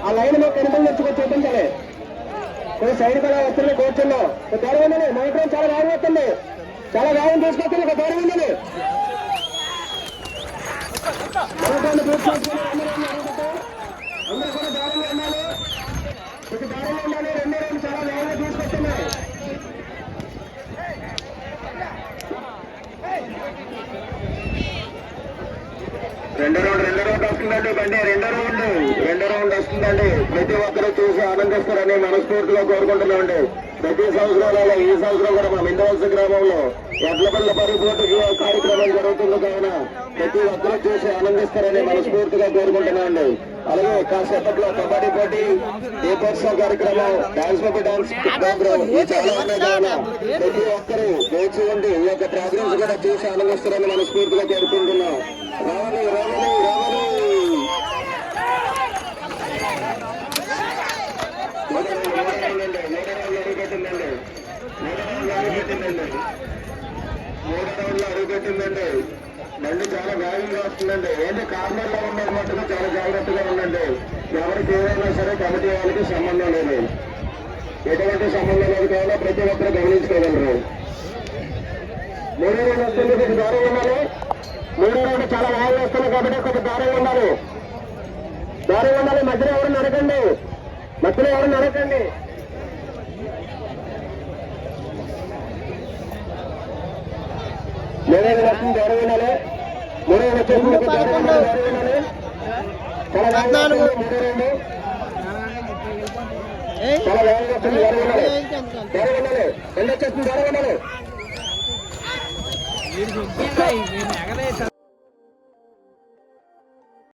ఆ లైన్ మాకు కనుక తెచ్చుకొని చూపించాలి. కొన్ని సైడ్ కూడా వస్తుంది కూర్చున్నాం ఒక దూరం ఉందండి మోటార్ చాలా వేగం వస్తుంది చాలా వేగం తీసుకొస్తుంది ఒక దూరం ఉందండి అందరూ కూడా దారిలో ఉండాలి. ఒక దారిలో ఉండాలి రెండో రెండు చాలా వేగంగా తీసుకొస్తున్నాయి రెండో రౌండ్ రెండో రౌండ్ వస్తుందండి బండి రెండో రౌండ్. రెండో రౌండ్ వస్తుందండి. ప్రతి ఒక్కరూ చూసి ఆనందిస్తారని మనస్ఫూర్తిగా కోరుకుంటున్నామండి. ప్రతి సంవత్సరాలలో ఈ సంవత్సరం కూడా మా మిందవలస గ్రామంలో ఎడ్ల బండ్ల పరిపోటు కార్యక్రమం జరుగుతుంది కావున ప్రతి ఒక్కరూ చూసి ఆనందిస్తారని మనస్ఫూర్తిగా కోరుకుంటున్నామండి. అలాగే కాసేపట్లో కబడ్డీ పోటీ దీపోత్సవ కార్యక్రమం డాన్స్ బాబు డాన్స్ ప్రోగ్రామ్ చాలా ఉన్నాయి కావున ప్రతి ఒక్కరూ వేచి ఉండి ఈ యొక్క ప్రోగ్రామ్స్ కూడా చూసి ఆనందిస్తారని మనస్ఫూర్తిగా కోరుకుంటున్నాం. మూడు రౌండ్లు అడుగుపెట్టిందండి బండి చాలా వేగంగా వస్తుందండి ఏంటి? కార్నర్లో ఉన్నారు మట్టుకు చాలా జాగ్రత్తగా ఉండండి. ఎవరికి ఏదైనా సరే కమిటీ వాళ్ళకి సంబంధం లేదు. ఎటువంటి సంబంధం లేదు కావాలో ప్రతి ఒక్కరు గమనించుకోగలరు. మూడు రోజులు వస్తుంది. కొంచెం దూరం ఉన్నారు మూడు రోజులు చాలా వేగంగా వస్తుంది కాబట్టి కొంచెం దూరంగా ఉన్నారు దూరంగా ఉండాలి. మధ్యలో ఎవరు నడకండి మధ్యలో ఎవరు నడకండి మూడో రౌండ్ వస్తుంది దూరంగా ఉండాలి మూడో రౌండ్ వచ్చేసి కొంచెం దూరంగా ఉండాలి, దూరంగా ఉండాలి. చాలా వేగంగా వస్తుంది మూడో రౌండ్ చాలా వేగంగా వస్తుంది దూరంగా ఉండాలి. దూరంగా ఉండాలి. రెండు వచ్చేస్తుంది దూరంగా ఉండాలి.